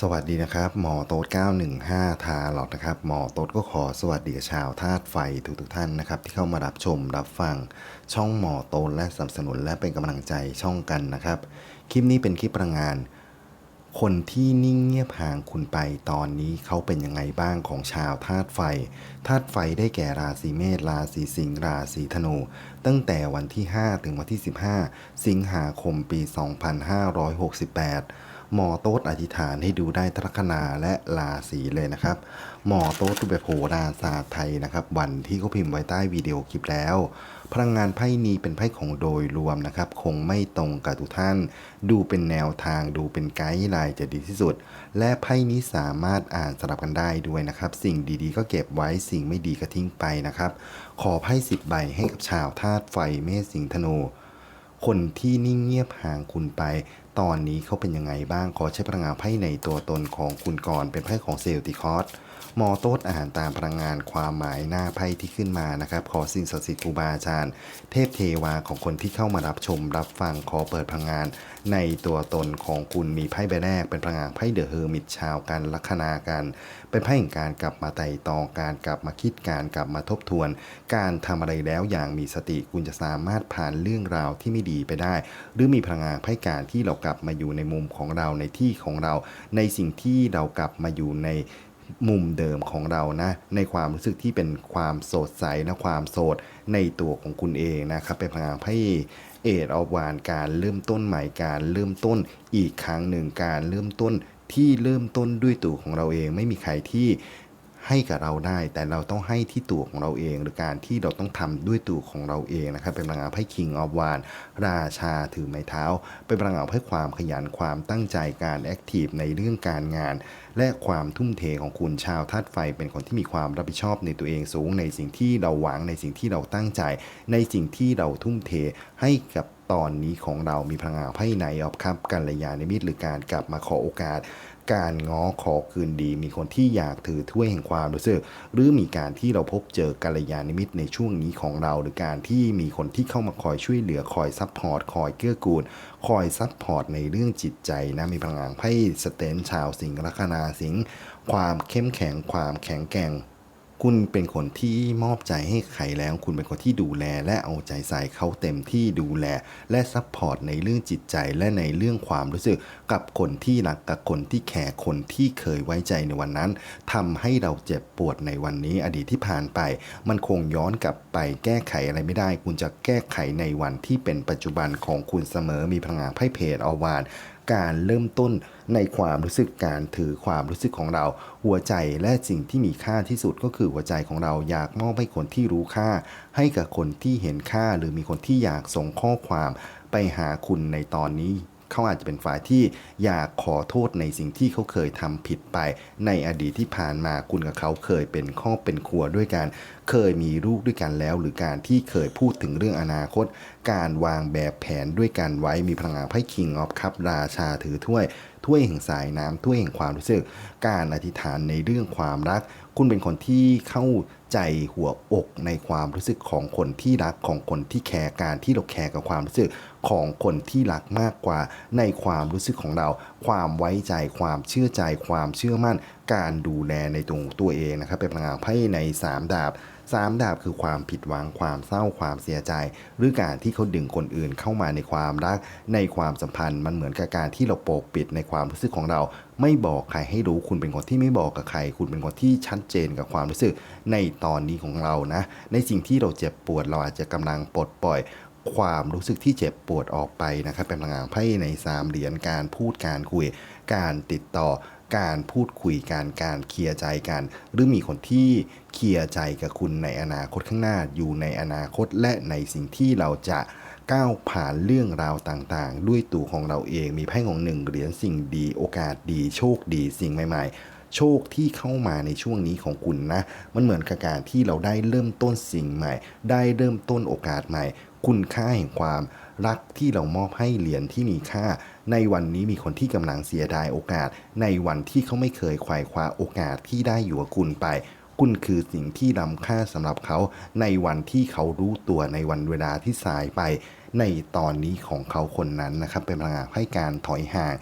สวัสดีนะครับ หมอโต๊ด915 ทาหลอดนะครับ หมอโต๊ดก็ขอสวัสดีกับชาวธาตุไฟทุกทุกๆท่านนะครับ ที่เข้ามารับชมรับฟัง ช่องหมอโต๊ดและสนับสนุนและเป็นกำลังใจช่องกันนะครับ คลิปนี้เป็นคลิปพลังงาน คนที่นิ่งเงียบห่างคุณไปตอนนี้เขาเป็นยังไงบ้างของชาวธาตุไฟธาตุไฟได้แก่ราศีเมษราศีสิงห์ราศีธนู ตั้งแต่วันที่ 5 ถึงวันที่ 15 สิงหาคมปี 2568 หมอโต๊ดอธิษฐานให้ดูได้ทัคนาและราศีเลยนะครับ หมอโต๊ดดูแบบโหราศาสตร์ไทยนะครับ วันที่เขาพิมพ์ไว้ใต้วิดีโอคลิปแล้ว พลังงานไพ่นี้เป็นไพ่ของโดยรวมนะครับ คงไม่ตรงกับทุกท่าน ดูเป็นแนวทางดูเป็นไกด์ไลน์จะดีที่สุด และไพ่นี้สามารถอ่านสลับกันได้ด้วยนะครับ สิ่งดีๆ ก็เก็บไว้สิ่งไม่ดีก็ทิ้งไปนะครับ ขอไพ่สิบใบให้กับชาวธาตุไฟเมษสิงธนูคนที่นิ่งเงียบห่างคุณไป ตอนนี้เขาเป็นยังไงบ้างขอใช้พลังงานไพ่ในตัวตนของคุณก่อนเป็นไพ่ของเซลติคอส มอโต๊ดอาหารตามพลังงานความหมายหน้าไพ่ที่ขึ้นมานะครับ ขอสิ่งศักดิ์สิทธิ์ครูบาอาจารย์ เทพเทวาของคนที่เข้ามารับชมรับฟังขอเปิดพลังงาน ในตัวตนของคุณมีไพ่ใบแรก เป็นพลังงานไพ่เดอะเฮอร์มิตชาวกันลัคนากัน เป็นไพ่แห่งการกลับมาไต่ตองการกลับมาคิดการกลับมาทบทวน การทำอะไรแล้วอย่างมีสติคุณจะสามารถผ่านเรื่องราวที่ไม่ดีไปได้ หรือมีพลังงานไพ่การที่เรากลับมาอยู่ในมุมของเราในที่ของเรา ในสิ่งที่เรากลับมาอยู่ใน มุมเดิมของเรานะ ในความรู้สึกที่เป็นความโสดใสนะความโสดในตัวของคุณเองนะครับเป็นพลังให้เอดเอดอวานการเริ่มต้นใหม่การเริ่มต้นอีกครั้งหนึ่งการเริ่มต้นที่เริ่มต้นด้วยตัวของเราเองไม่มีใครที่ ให้กับเราได้ แต่เราต้องให้ที่ตัวของเราเอง หรือการที่เราต้องทำด้วยตัวของเราเองนะครับเป็นพลังงานไพ่ King of w a n ราชาถือไม้เท้า เป็นพลังงานไพ่ความขยันความตั้งใจการแอคทีฟในเรื่องการงาน และความทุ่มเทของคุณชาวธาตุไฟ เป็นคนที่มีความรับผิดชอบในตัวเองสูง ในสิ่งที่เราหวังในสิ่งที่เราตั้งใจ ในสิ่งที่เราทุ่มเทให้กับตอนนี้ของเรามีพลังงานไพ่ในออฟครับกัลยาณมิตรหรือการกลับมาขอโอกาส การง้อขอคืนดี มีคนที่อยากถือถ้วยแห่งความรู้สึก หรือมีการที่เราพบเจอกัลยาณมิตรในช่วงนี้ของเรา หรือการที่มีคนที่เข้ามาคอยช่วยเหลือคอยซัพพอร์ตคอยเกื้อกูล คอยซัพพอร์ตในเรื่องจิตใจนะมีพลังงานไพ่สเตนชาวสิงห์ลัคนาสิงห์ความเข้มแข็งความแข็งแกร่ง คุณเป็นคนที่มอบใจให้ใครแล้ว คุณเป็นคนที่ดูแลและเอาใจใส่เขาเต็มที่ดูแล และซัพพอร์ตในเรื่องจิตใจและในเรื่องความรู้สึกกับคนที่รักกับคนที่แคร์คนที่เคยไว้ใจในวันนั้นทำให้เราเจ็บปวดในวันนี้อดีตที่ผ่านไป มันคงย้อนกลับไปแก้ไขอะไรไม่ได้ คุณจะแก้ไขในวันที่เป็นปัจจุบันของคุณเสมอมีพลังงานไพ่เพจอวาน การเริ่มต้นในความรู้สึกการถือความรู้สึกของเรา หัวใจและสิ่งที่มีค่าที่สุดก็คือหัวใจของเราอยากมอบให้คนที่รู้ค่า ให้กับคนที่เห็นค่าหรือมีคนที่อยากส่งข้อความไปหาคุณในตอนนี้ เขาอาจจะเป็นฝ่ายที่อยากขอโทษในสิ่งที่เขาเคยทำผิดไป ในอดีตที่ผ่านมาคุณกับเขาเคยเป็นครอบเป็นครัวด้วยกัน เคยมีลูกด้วยกันแล้ว หรือการที่เคยพูดถึงเรื่องอนาคต การวางแบบแผนด้วยกันไว้มีพลังงานไพ่คิงออฟคัพราชาถือถ้วยถ้วยแห่งสายน้ำถ้วยแห่งความรู้สึก การอธิษฐานในเรื่องความรัก คุณเป็นคนที่เข้าใจหัวอกในความรู้สึกของคนที่รักของคนที่แคร์การที่เราแคร์กับความรู้สึก ของคนที่รักมากกว่า ในความรู้สึกของเรา ความไว้ใจความเชื่อใจความเชื่อมั่น การดูแลในตัวของตัวเองนะครับ เป็นพลังงานไพ่ในสามดาบสามดาบคือความผิดหวังความเศร้าความเสียใจ หรือการที่เขาดึงคนอื่นเข้ามาในความรัก ในความสัมพันธ์มันเหมือนกับการที่เราปกปิดในความรู้สึกของเรา ไม่บอกใครให้รู้คุณเป็นคนที่ไม่บอกกับใคร คุณเป็นคนที่ชัดเจนกับความรู้สึกในตอนนี้ของเรานะ ในสิ่งที่เราเจ็บปวดเราอาจจะกำลังปลดปล่อย ความรู้สึกที่เจ็บปวดออกไปนะครับ เป็นพลังงานไพ่ในสามเหรียญการพูดการคุย การติดต่อการพูดคุยการการเคลียร์ใจกัน หรือมีคนที่เคลียร์ใจกับคุณในอนาคตข้างหน้าอยู่ในอนาคตและในสิ่งที่เราจะก้าวผ่านเรื่องราวต่างๆ ด้วยตัวของเราเองมีไพ่ของหนึ่งเหรียญสิ่งดีโอกาสดี โชคดีสิ่งใหม่ ๆ โชคที่เข้ามาในช่วงนี้ของคุณนะ มันเหมือนกับการที่เราได้เริ่มต้นสิ่งใหม่ ได้เริ่มต้นโอกาสใหม่ คุณค่าแห่งความรักที่เรามอบให้เหรียญที่มีค่า ในวันนี้มีคนที่กำลังเสียดายโอกาส ในวันที่เขาไม่เคยควายคว้าโอกาสที่ได้อยู่กับคุณไป คุณคือสิ่งที่ล้ำค่าสำหรับเขา ในวันที่เขารู้ตัวในวันเวลาที่สายไป ในตอนนี้ของเขาคนนั้นนะครับเป็นพลังงานให้การถอยห่าง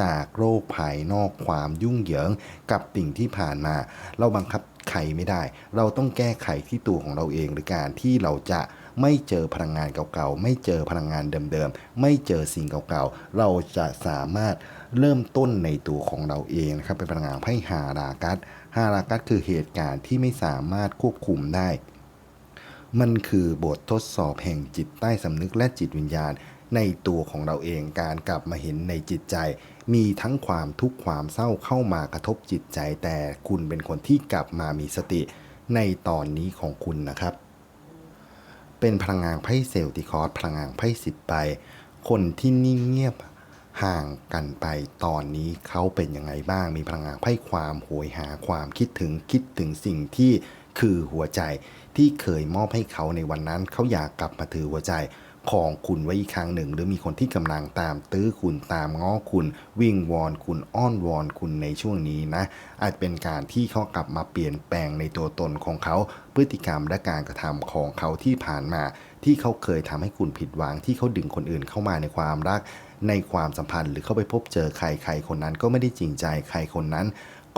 จากโรคภายนอกความยุ่งเหยิงกับสิ่งที่ผ่านมา เราบังคับใครไม่ได้ เราต้องแก้ไขที่ตัวของเราเองหรือการที่เราจะ ไม่เจอพลังงานเก่าๆ ไม่เจอพลังงานเดิมๆ ไม่เจอสิ่งเก่าๆ เราจะสามารถเริ่มต้นในตัวของเราเองนะครับ เป็นพลังงานไพ่ฮารากัสฮารากัสคือเหตุการณ์ที่ไม่สามารถควบคุมได้ มันคือบททดสอบแห่งจิตใต้สำนึกและจิตวิญญาณ ในตัวของเราเองการกลับมาเห็นในจิตใจ มีทั้งความทุกข์ความเศร้าเข้ามากระทบจิตใจ แต่คุณเป็นคนที่กลับมามีสติในตอนนี้ของคุณนะครับ เป็นพลังงานไพ่เซลติคอร์สพลังงานไพ่สิบใบคนที่นิ่งเงียบห่างกันไปตอนนี้เขาเป็นยังไงบ้างมีพลังงานไพ่ความโหยหาความคิดถึงคิดถึงสิ่งที่คือหัวใจที่เคยมอบให้เขาในวันนั้นเขาอยากกลับมาถือหัวใจ ของคุณไว้อีกครั้งหนึ่ง หรือมีคนที่กำลังตามตื้อคุณตามง้อคุณ วิ่งวอนคุณอ้อนวอนคุณในช่วงนี้นะ อาจเป็นการที่เขากลับมาเปลี่ยนแปลงในตัวตนของเขา พฤติกรรมและการกระทำของเขาที่ผ่านมา ที่เขาเคยทำให้คุณผิดหวังที่เขาดึงคนอื่นเข้ามาในความรัก ในความสัมพันธ์ หรือเข้าไปพบเจอใครใครคนนั้นก็ไม่ได้จริงใจใครคนนั้น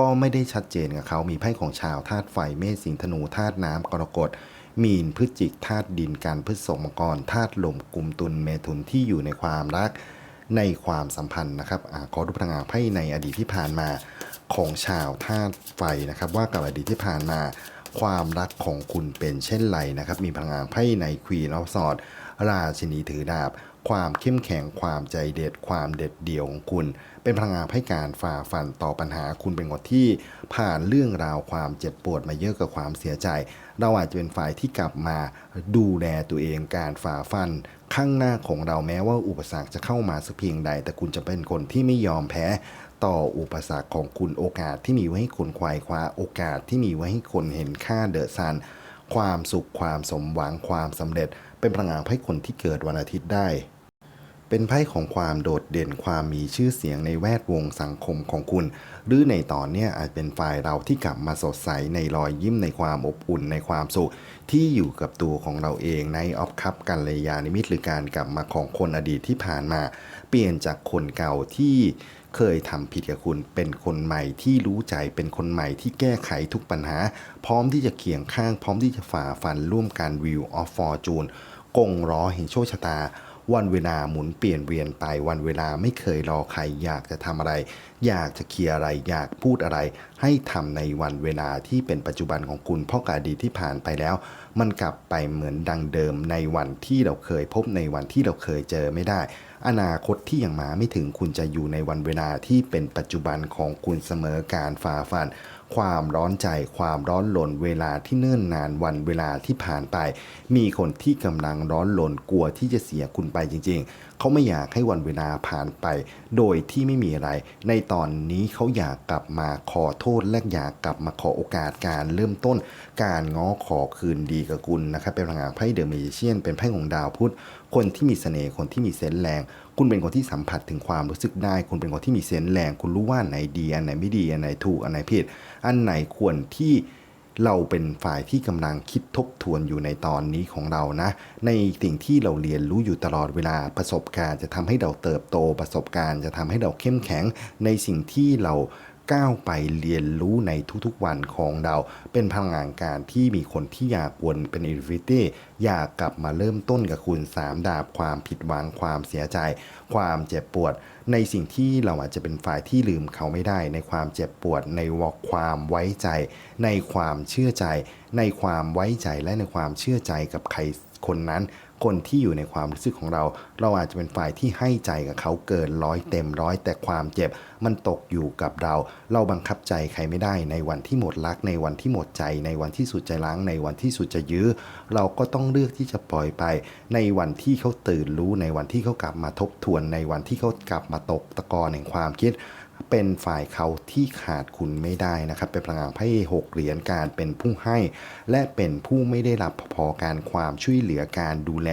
ก็ไม่ได้ชัดเจนกับเขามีไพ่ของชาวธาตุไฟเมษสิงธนูธาตุน้ำกรกฎ มีนพฤจิกธาตุดินการพฤษมังกรธาตุลมกลุ่มตุลเมถุนที่อยู่ในความรักในความสัมพันธ์นะครับอขอดูพลังงานไพ่ในอดีตที่ผ่านมาของชาวธาตุไฟนะครับ ว่ากับอดีตที่ผ่านมา ความรักของคุณเป็นเช่นไรนะครับ มีพลังงานไพ่ในควีนออฟสอดราชินีถือดาบ ความเข้มแข็งความใจเด็ด ความเด็ดเดี่ยวของคุณ เป็นพลังงานให้การฝ่าฟันต่อปัญหาคุณเป็นคนที่ผ่านเรื่องราวความเจ็บปวดมาเยอะกับความเสียใจ เราอาจจะเป็นฝ่ายที่กลับมาดูแลตัวเองการฝ่าฟัน ข้างหน้าของเราแม้ว่าอุปสรรคจะเข้ามาสักเพียงใด แต่คุณจะเป็นคนที่ไม่ยอมแพ้ ต่ออุปสรรคของคุณโอกาสที่มีไว้ให้คนควายคว้าโอกาสที่มีไว้ให้คนเห็นค่าเดอะซัน ความสุขความสมหวังความสำเร็จ เป็นพลังงานให้คนที่เกิดวันอาทิตย์ได้ เป็นไพ่ของความโดดเด่นความมีชื่อเสียงในแวดวงสังคมของคุณ หรือในตอนนี้อาจเป็นฝ่ายเราที่กลับมาสดใสในรอยยิ้มในความอบอุ่นในความสุข ที่อยู่กับตัวของเราเองในออฟคัพกัลยาณิมิตหรือการกลับมาของคนอดีตที่ผ่านมา เปลี่ยนจากคนเก่าที่เคยทำผิดกับคุณเป็นคนใหม่ที่รู้ใจเป็นคนใหม่ที่แก้ไขทุกปัญหา พร้อมที่จะเคียงข้าง พร้อมที่จะฝ่าฟันร่วมกันวิวออฟฟอร์จูนกงล้อแห่งโชคชะตา วันเวลาหมุนเปลี่ยนเวียนไปวันเวลาไม่เคยรอใครอยากจะทำอะไร อยากจะเคลียร์อะไร อยากพูดอะไร ให้ทำในวันเวลาที่เป็นปัจจุบันของคุณเพราะกบอดีตที่ผ่านไปแล้ว มันกลับไปเหมือนดังเดิมในวันที่เราเคยพบในวันที่เราเคยเจอไม่ได้ อนาคตที่ยังมาไม่ถึงคุณจะอยู่ในวันเวลาที่เป็นปัจจุบันของคุณเสมอการฝ่าฟัน ความร้อนใจ ความร้อนหลนเวลาที่เนิ่นนานวันเวลาที่ผ่านไป มีคนที่กำลังร้อนหลนกลัวที่จะเสียคุณไปจริง ๆ เขาไม่อยากให้วันเวลาผ่านไป โดยที่ไม่มีอะไร ในตอนนี้เขาอยากกลับมาขอโทษและอยากกลับมาขอโอกาสการเริ่มต้น การง้อขอคืนดีกับคุณนะครับเป็นพลังงานไพ่เดอะเมจิเชียนเป็นไพ่ของดาวพุธคนที่มีเสน่ห์คนที่มีเซนส์แรง คุณเป็นคนที่สัมผัสถึงความรู้สึกได้ คุณเป็นคนที่มีเซนส์แรง คุณรู้ว่าอันไหนดี อันไหนไม่ดี อันไหนถูก อันไหนผิด อันไหนควรที่เราเป็นฝ่ายที่กำลังคิดทบทวนอยู่ในตอนนี้ของเรานะ ในสิ่งที่เราเรียนรู้อยู่ตลอดเวลาประสบการณ์จะทำให้เราเติบโตประสบการณ์ จะทำให้เราเข้มแข็งในสิ่งที่เรา ก้าวไปเรียนรู้ในทุกๆวันของเรา เป็นพลังงานการที่มีคนที่อยากวนเป็นอินฟินิตี้อยากกลับมาเริ่มต้นกับคุณสามดาบความผิดหวังความเสียใจ ความเจ็บปวด ในสิ่งที่เราอาจจะเป็นฝ่ายที่ลืมเขาไม่ได้ ในความเจ็บปวด ในวอกความไว้ใจ ในความเชื่อใจ ในความไว้ใจและในความเชื่อใจกับใครคนนั้น คนที่อยู่ในความรู้สึกของเรา เราอาจจะเป็นฝ่ายที่ให้ใจกับเขาเกินร้อยเต็มร้อยแต่ความเจ็บ มันตกอยู่กับเรา เราบังคับใจใครไม่ได้ในวันที่หมดรัก ในวันที่หมดใจ ในวันที่สุดใจล้าง ในวันที่สุดจะยื้อ เราก็ต้องเลือกที่จะปล่อยไป ในวันที่เขาตื่นรู้ในวันที่เขากลับมาทบทวน ในวันที่เขากลับมาตกตะกอนแห่งความคิด เป็นฝ่ายเขาที่ขาดคุณไม่ได้นะครับ เป็นพลังงานไพ่หกเหรียญการเป็นผู้ให้ และเป็นผู้ไม่ได้รับพอการความช่วยเหลือการดูแล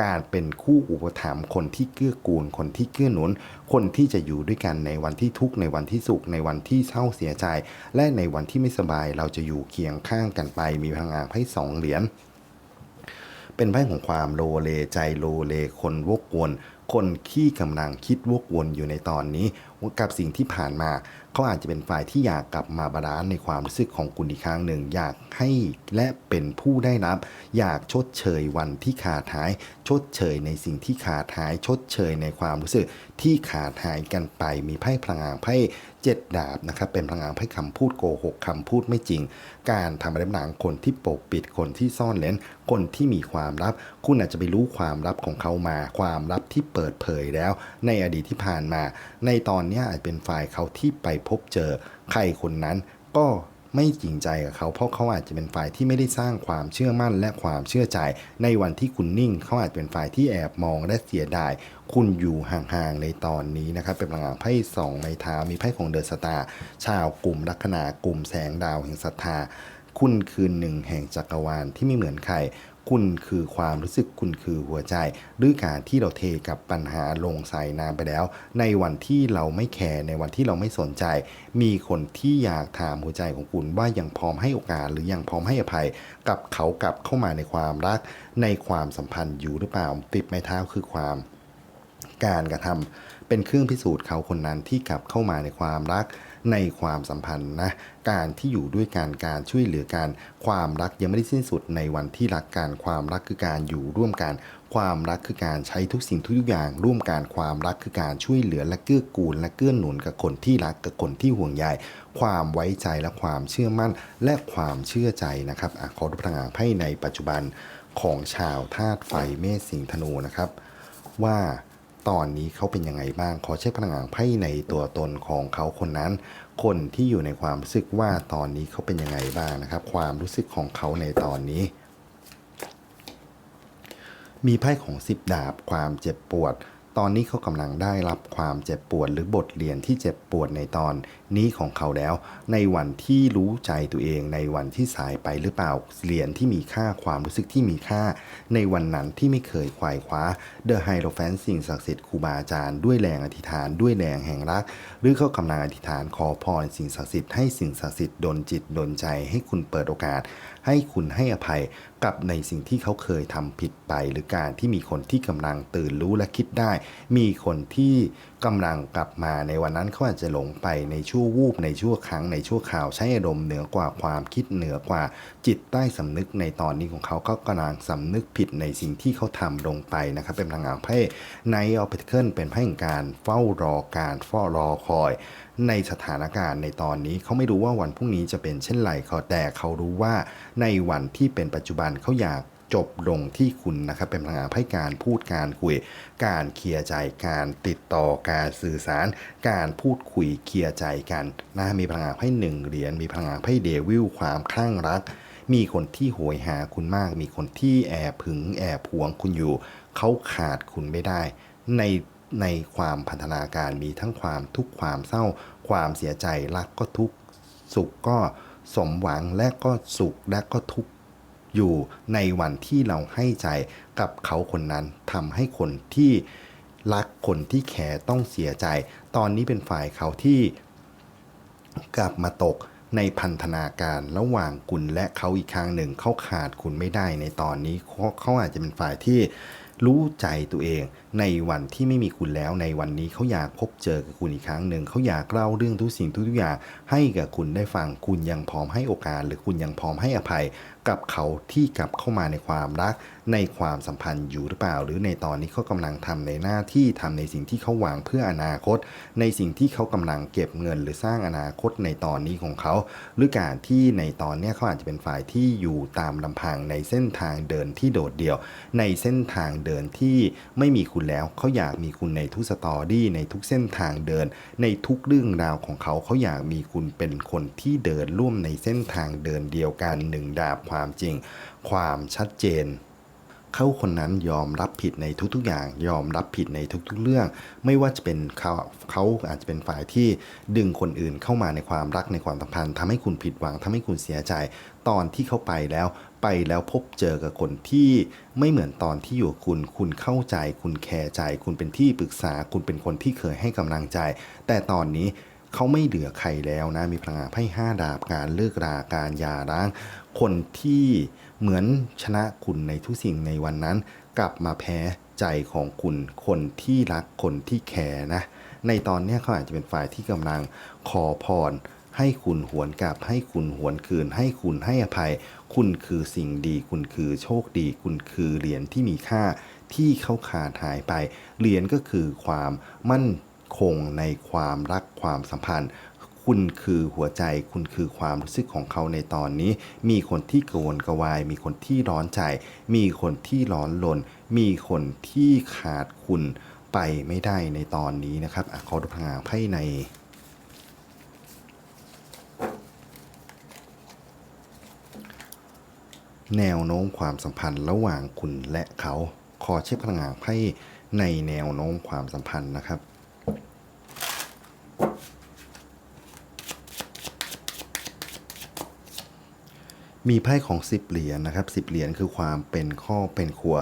การเป็นคู่อุปถัมภ์คนที่เกื้อกูล คนที่เกื้อหนุน คนที่จะอยู่ด้วยกันในวันที่ทุกข์ในวันที่สุข ในวันที่เศร้าเสียใจ และในวันที่ไม่สบายเราจะอยู่เคียงข้างกันไป มีพลังงานไพ่สองเหรียญเป็นไพ่ของความโลเลใจโลเลคนวกวน คนที่กำลังคิดวกวนอยู่ในตอนนี้กับสิ่งที่ผ่านมา เขาอาจจะเป็นฝ่ายที่อยากกลับมาบาลานซ์ในความรู้สึกของคุณอีกครั้งหนึ่ง อยากให้และเป็นผู้ได้รับ อยากชดเชยวันที่ขาดหาย ชดเชยในสิ่งที่ขาดหาย ชดเชยในความรู้สึกที่ขาดหายกันไปมีไพ่พลังงานไพ่ เจ็ดดาบนะครับเป็นพลังงานให้คำพูดโกหกคำพูดไม่จริง การทำอะไรบางคนที่ปกปิดคนที่ซ่อนเลนคนที่มีความลับ คุณอาจจะไปรู้ความลับของเขามา ความลับที่เปิดเผยแล้ว ในอดีตที่ผ่านมา ในตอนนี้อาจเป็นฝ่ายเขาที่ไปพบเจอใครคนนั้นก็ ไม่จริงใจกับเขาเพราะเขาอาจจะเป็นฝ่ายที่ไม่ได้สร้างความเชื่อมั่นและความเชื่อใจ ในวันที่คุณนิ่ง เขาอาจเป็นฝ่ายที่แอบมองและเสียดาย คุณอยู่ห่างๆในตอนนี้นะครับ เป็นพลังงานไพ่สองไม้เท้ามีไพ่ของเดอะสตาร์ชาวกลุ่มลัคนากลุ่มแสงดาวแห่งศรัทธาคุณคือหนึ่งแห่งจักรวาลที่ไม่เหมือนใคร คุณคือความรู้สึกคุณคือหัวใจ หรือการที่เราเทกับปัญหาลงใส่น้ำไปแล้ว ในวันที่เราไม่แคร์ในวันที่เราไม่สนใจ มีคนที่อยากถามหัวใจของคุณว่ายังพร้อมให้โอกาสหรือยังพร้อมให้อภัย กับเขากลับเข้ามาในความรัก ในความสัมพันธ์อยู่หรือเปล่าติดไม้เท้าคือความการกระทำเป็นเครื่องพิสูจน์เขาคนนั้นที่กลับเข้ามาในความรัก ในความสัมพันธ์นะการที่อยู่ด้วยกันการช่วยเหลือกันความรักยังไม่ได้สิ้นสุดในวันที่รักกันความรักคือการอยู่ร่วมกัน ความรักคือการใช้ทุกสิ่งทุกอย่าง ร่วมกันความรักคือการช่วยเหลือและเกื้อกูล และเกื้อหนุนกับคนที่รักกับคนที่ห่วงใยความไว้ใจและความเชื่อมั่น และความเชื่อใจนะครับอขอดูพลังงานไพ่ในปัจจุบันของชาวธาตุไฟเมษสิงธนูนะครับ ว่า ตอนนี้เขาเป็นยังไงบ้าง ขอเช็คพลังงานไพ่ในตัวตนของเขาคนนั้น คนที่อยู่ในความรู้สึกว่าตอนนี้เขาเป็นยังไงบ้างนะครับ ความรู้สึกของเขาในตอนนี้ มีไพ่ของสิบดาบความเจ็บปวด ตอนนี้เขากำลังได้รับความเจ็บปวดหรือบทเรียนที่เจ็บปวดในตอนนี้ของเขาแล้ว ในวันที่รู้ใจตัวเอง ในวันที่สายไปหรือเปล่าเหรียญที่มีค่าความรู้สึกที่มีค่า ในวันนั้นที่ไม่เคยควายคว้าเดอะไฮโ o แฟนสิ่งศักดิ์สิทธิ์ครูบาอาจารย์ด้วยแรงอธิษฐานด้วยแรงแห่งรัก หรือเขากำลังอธิษฐานขอพรสิ่งศักดิ์สิทธิ์ให้สิ่งศักดิ์สิทธิ์ดลจิตดลใจให้คุณเปิดโอกาส ให้คุณให้อภัยกับในสิ่งที่เขาเคยทำผิดไป หรือการที่มีคนที่กำลังตื่นรู้และคิดได้ มีคนที่กำลังกลับมาในวันนั้นเขาอาจจะหลงไปในชั่ววูบในชั่วครั้งในชั่วข่าวใช้อารมณ์เหนือกว่าความคิดเหนือกว่าจิตใต้สำนึกในตอนนี้ของเขาเขากำลังสำนึกผิดในสิ่งที่เขาทำลงไปนะครับ เป็นพลังงานไพ่ในออปเคิลเป็นไพ่แห่งการเฝ้ารอการเฝ้ารอคอยในสถานการณ์ในตอนนี้เขาไม่รู้ว่าวันพรุ่งนี้จะเป็นเช่นไรเขาแต่เขารู้ว่าในวันที่เป็นปัจจุบันเขาอยาก จบลงที่คุณนะครับเป็นพลังงานให้การพูดการคุย การเคลียร์ใจการติดต่อการสื่อสาร การพูดคุยเคลียร์ใจกันนะมีพลังงานให้หนึ่งเหรียญมีพลังงานให้เดวิลความคลั่งรัก มีคนที่โหยหาคุณมาก มีคนที่แอบผึงแอบหวงคุณอยู่ เขาขาดคุณไม่ได้ ในในความพันธนาการมีทั้งความทุกข์ความเศร้า ความเสียใจรักก็ทุกข์สุขก็สมหวังและก็สุขและก็ทุกข์ อยู่ในวันที่เราให้ใจกับเขาคนนั้นทำให้คนที่รักคนที่แคร์ต้องเสียใจ ตอนนี้เป็นฝ่ายเขาที่กลับมาตกในพันธนาการระหว่างคุณและเขาอีกครั้งหนึ่งเขาขาดคุณไม่ได้ในตอนนี้เขาเขาอาจจะเป็นฝ่ายที่รู้ใจตัวเองในวันที่ไม่มีคุณแล้วในวันนี้เขาอยากพบเจอกับคุณอีกครั้งหนึ่งเขาอยากเล่าเรื่องทุกสิ่งทุกอย่างให้กับคุณได้ฟังคุณยังพร้อมให้โอกาส หรือคุณยังพร้อมให้อภัย กับเขาที่กลับเข้ามาในความรัก ในความสัมพันธ์อยู่หรือเปล่า หรือในตอนนี้เขากำลังทำในหน้าที่ทำในสิ่งที่เขาหวังเพื่ออนาคต ในสิ่งที่เขากำลังเก็บเงิน หรือสร้างอนาคตในตอนนี้ของเขา หรือการที่ในตอนนี้เขาอาจจะเป็นฝ่ายที่อยู่ตามลำพังในเส้นทางเดินที่โดดเดี่ยว ในเส้นทางเดินที่ไม่มีคุณแล้วเขาอยากมีคุณในทุกสตอรี่ในทุกเส้นทางเดิน ในทุกเรื่องราวของเขาเขาอยากมีคุณเป็นคนที่เดินร่วมในเส้นทางเดินเดียวกันหนึ่งดาบความจริง ความชัดเจน เขาคนนั้นยอมรับผิดในทุกๆอย่าง ยอมรับผิดในทุกๆเรื่อง ไม่ว่าจะเป็นเขาเขาอาจจะเป็นฝ่ายที่ดึงคนอื่นเข้ามาในความรักในความสัมพันธ์ทำให้คุณผิดหวังทำให้คุณเสียใจ ตอนที่เขาไปแล้วไปแล้วพบเจอกับคนที่ไม่เหมือนตอนที่อยู่คุณ คุณเข้าใจ คุณแคร์ใจ คุณเป็นที่ปรึกษา คุณเป็นคนที่เคยให้กำลังใจ แต่ตอนนี้ เขาไม่เหลือใครแล้วนะ มีพลังงานไพ่ห้าดาบการเลิกราการยาร้าง คนที่เหมือนชนะคุณในทุกสิ่งในวันนั้น กลับมาแพ้ใจของคุณ คนที่รักคนที่แคร์นะ ในตอนนี้เขาอาจจะเป็นฝ่ายที่กำลังขอพรให้คุณหวนกลับ ให้คุณหวนคืน ให้คุณให้อภัย คุณคือสิ่งดี คุณคือโชคดี คุณคือเหรียญที่มีค่าที่เขาขาดหายไป เหรียญก็คือความมั่น คงในความรักความสัมพันธ์ คุณคือหัวใจคุณคือความรู้สึกของเขาในตอนนี้ มีคนที่กระวนกระวาย มีคนที่ร้อนใจ มีคนที่ร้อนลน มีคนที่ขาดคุณไปไม่ได้ในตอนนี้นะครับอขอดูพลังงานไพ่ในแนวโน้มความสัมพันธ์ระหว่างคุณและเขา ขอเช็คพลังงานไพ่ในแนวโน้มความสัมพันธ์นะครับ มีไพ่ของ 10 เหรียญนะครับ10 เหรียญคือความเป็นข้อเป็นครัว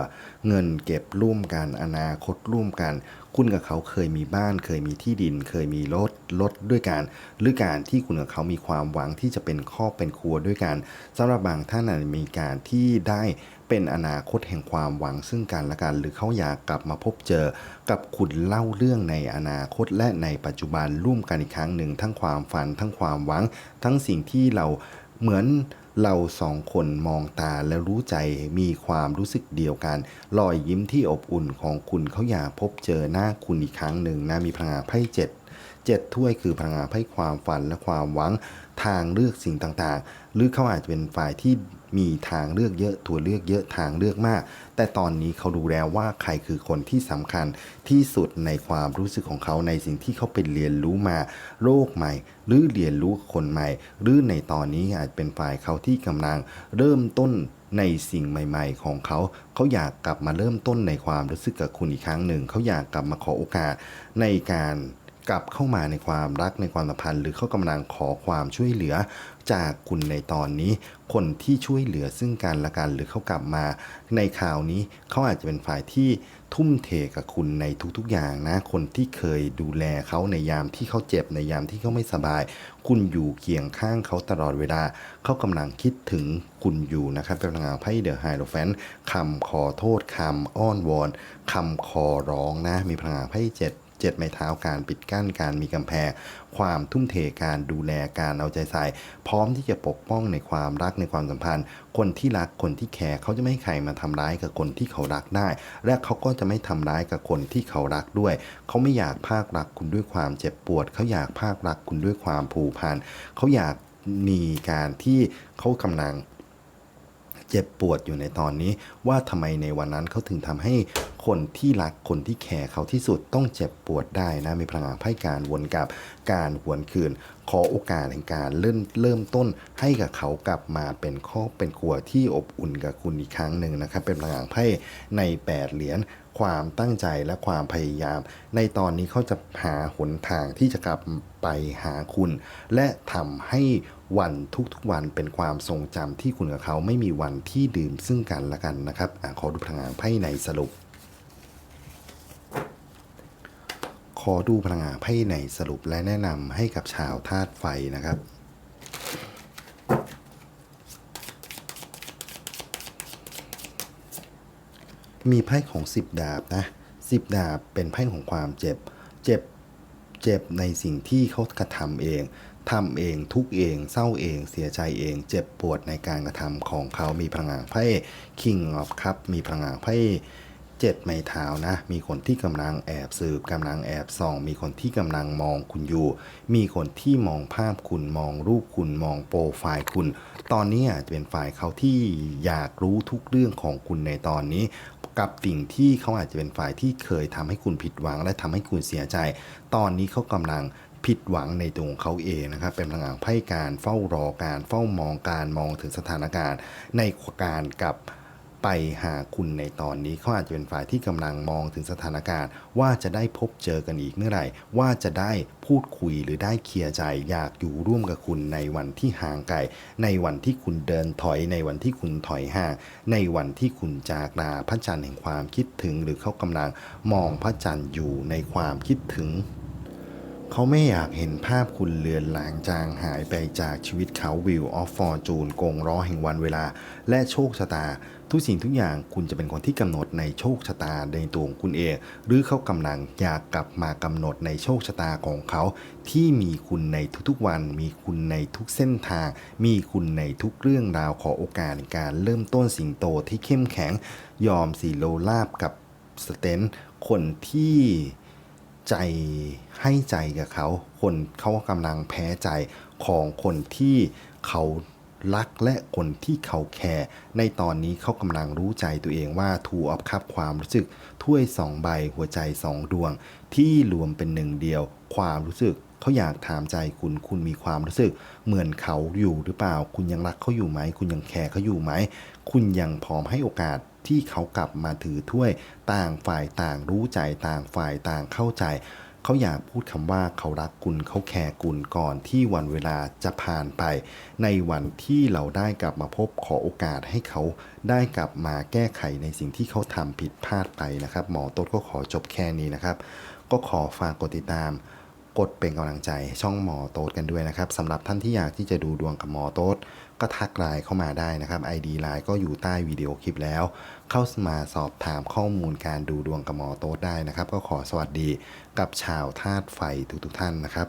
เงินเก็บร่วมกันอนาคตร่วมกัน คุณกับเขาเคยมีบ้าน เคยมีที่ดิน เคยมีรถรถด้วยกันหรือการที่คุณกับเขามีความหวังที่จะเป็นครอบเป็นครัวด้วยกันสำหรับบางท่านอาจจะมีการที่ได้เป็นอนาคตแห่งความหวังซึ่งกันและกัน หรือเขาอยากกลับมาพบเจอกับคุณเล่าเรื่องในอนาคตและในปัจจุบันร่วมกันอีกครั้งหนึ่งทั้งความฝัน ทั้งความหวัง ทั้งสิ่งที่เราเหมือน เราสองคนมองตาและรู้ใจมีความรู้สึกเดียวกัน รอยยิ้มที่อบอุ่นของคุณเขาอยากพบเจอหน้าคุณอีกครั้งหนึ่งนะมีพลังงานไพ่เจ็ดเจ็ดถ้วยคือพลังงานไพ่ความฝันและความหวังทางเลือกสิ่งต่างๆ หรือเขาอาจจะเป็นฝ่ายที่ มีทางเลือกเยอะตัวเลือกเยอะทางเลือกมาก แต่ตอนนี้เขาดูแล้วว่าใครคือคนที่สำคัญที่สุดในความรู้สึกของเขาในสิ่งที่เขาเป็นเรียนรู้มาโลกใหม่ หรือเรียนรู้คนใหม่ หรือในตอนนี้อาจเป็นฝ่ายเขาที่กำลังเริ่มต้นในสิ่งใหม่ๆ ของเขา เขาอยากกลับมาเริ่มต้นในความรู้สึกกับคุณอีกครั้งหนึ่ง เขาอยากกลับมาขอโอกาสในการ กลับเข้ามาในความรักในความสัมพันธ์ หรือเขากำลังขอความช่วยเหลือจากคุณในตอนนี้ คนที่ช่วยเหลือซึ่งกันและกันหรือเขากลับมาในข่าวนี้เขาอาจจะเป็นฝ่ายที่ทุ่มเทกับคุณในทุกๆอย่างนะ คนที่เคยดูแลเขาในยามที่เขาเจ็บในยามที่เขาไม่สบาย คุณอยู่เคียงข้างเขาตลอดเวลาเขากำลังคิดถึงคุณอยู่นะครับเป็นพลังงานไพ่เดอะไฮโลแฟนคำขอโทษคำอ้อนวอนคำขอร้องนะ มีพลังงานไพ่เจ็ด เจ็ดไม้เท้าการปิดกั้นการมีกำแพง ความทุ่มเทการดูแลการเอาใจใส่ พร้อมที่จะปกป้องในความรักในความสัมพันธ์ คนที่รักคนที่แคร์เขาจะไม่ให้ใครมาทำร้ายกับคนที่เขารักได้ และเขาก็จะไม่ทำร้ายกับคนที่เขารักด้วย เขาไม่อยากภาครักคุณด้วยความเจ็บปวด เขาอยากภาครักคุณด้วยความผูกพันเขาอยากมีการที่เขากำลัง เจ็บปวดอยู่ในตอนนี้ ว่าทำไมในวันนั้นเขาถึงทำให้คนที่รักคนที่แคร์เขาที่สุดต้องเจ็บปวดได้นะ มีพลังงานไพ่การวนกับการหวนคืน ขอโอกาสแห่งการเริ่มเริ่มต้นให้กับเขากลับมาเป็นครอบเป็นครัวที่อบอุ่นกับคุณอีกครั้งหนึ่งนะครับ เป็นพลังงานไพ่ใน 8 เหรียญความตั้งใจและความพยายาม ในตอนนี้เขาจะหาหนทางที่จะกลับไปหาคุณ และทำให้ วันทุกๆวันเป็นความทรงจำที่คุณกับเขาไม่มีวันที่ดื่มซึ่งกันและกันนะครับอขอดูพลังงานไพ่ในสรุป ขอดูพลังงานไพ่ในสรุปและแนะนำให้กับชาวธาตุไฟนะครับมีไพ่ของ 10 ดาบนะ10ดาบเป็นไพ่ของความเจ็บ เจ็บ เจ็บในสิ่งที่เขากระทำเอง ทำเองทุกเองเศร้าเอง เสียใจเอง เจ็บปวดในการกระทำของเขามีพลังงานไพ่ King of Cup มีพลังงานไพ่เจ็ดไม้เท้านะ มีคนที่กำลังแอบสืบกำลังแอบส่อง มีคนที่กำลังมองคุณอยู่ มีคนที่มองภาพคุณมองรูปคุณมองโปรไฟล์คุณ ตอนนี้อาจจะเป็นฝ่ายเขาที่อยากรู้ทุกเรื่องของคุณในตอนนี้กับสิ่งที่เขาอาจจะเป็นฝ่ายที่เคยทำให้คุณผิดหวังและทำให้คุณเสียใจ ตอนนี้เขากำลัง ผิดหวังในตัวของเขาเองนะครับ เป็นพลังงานไพ่การเฝ้ารอการเฝ้ามองการมองถึงสถานการณ์ ในการกลับไปหาคุณในตอนนี้เขาอาจจะเป็นฝ่ายที่กำลังมองถึงสถานการณ์ ว่าจะได้พบเจอกันอีกเมื่อไหร่ ว่าจะได้พูดคุยหรือได้เคลียร์ใจ อยากอยู่ร่วมกับคุณในวันที่ห่างไกลในวันที่คุณเดินถอย ในวันที่คุณถอยห่าง ในวันที่คุณจากลาพระจันทร์แห่งความคิดถึง หรือเขากำลังมองพระจันทร์อยู่ในความคิดถึง เขาไม่อยากเห็นภาพคุณเลือนลางจางหายไปจากชีวิตเขาวิวออฟฟอร์จูนโกงล้อแห่งวันเวลา และโชคชะตา ทุกสิ่งทุกอย่างคุณจะเป็นคนที่กำหนดในโชคชะตาในตัวของคุณเอง หรือเขากำลังอยากกลับมากำหนดในโชคชะตาของเขา ที่มีคุณในทุกๆวัน มีคุณในทุกเส้นทาง มีคุณในทุกเรื่องราวขอโอกาสในการเริ่มต้นสิงโตที่เข้มแข็ง ยอมสีโลลาบกับสเตนคนที่ ใจให้ใจกับเขา คนเขากำลังแพ้ใจของคนที่เขารักและคนที่เขาแคร์ในตอนนี้เขากำลังรู้ใจตัวเองว่าทูออฟคัพความรู้สึกถ้วยสองใบหัวใจสองดวง ที่รวมเป็นหนึ่งเดียว ความรู้สึกเขาอยากถามใจคุณคุณมีความรู้สึก เหมือนเขาอยู่หรือเปล่า คุณยังรักเขาอยู่ไหม คุณยังแคร์เขาอยู่ไหม คุณยังพร้อมให้โอกาสที่เขากลับมาถือถ้วยต่างฝ่ายต่างรู้ใจต่างฝ่ายต่างเข้าใจ เขาอยากพูดคำว่าเขารักคุณเขาแคร์คุณก่อนที่วันเวลาจะผ่านไป ในวันที่เราได้กลับมาพบขอโอกาสให้เขาได้กลับมาแก้ไขในสิ่งที่เขาทำผิดพลาดไปนะครับ หมอโต๊ดก็ขอจบแค่นี้นะครับ ก็ขอฝากกดติดตามกดเป็นกำลังใจช่องหมอโต๊ดกันด้วยนะครับสำหรับท่านที่อยากที่จะดูดวงกับหมอโต๊ด ก็ทักไลน์เข้ามาได้นะครับ ID ไลน์ก็อยู่ใต้วิดีโอคลิปแล้ว เข้ามาสอบถามข้อมูลการดูดวงกับหมอโต๊ดได้นะครับ ก็ขอสวัสดีกับชาวธาตุไฟทุกๆท่านนะครับ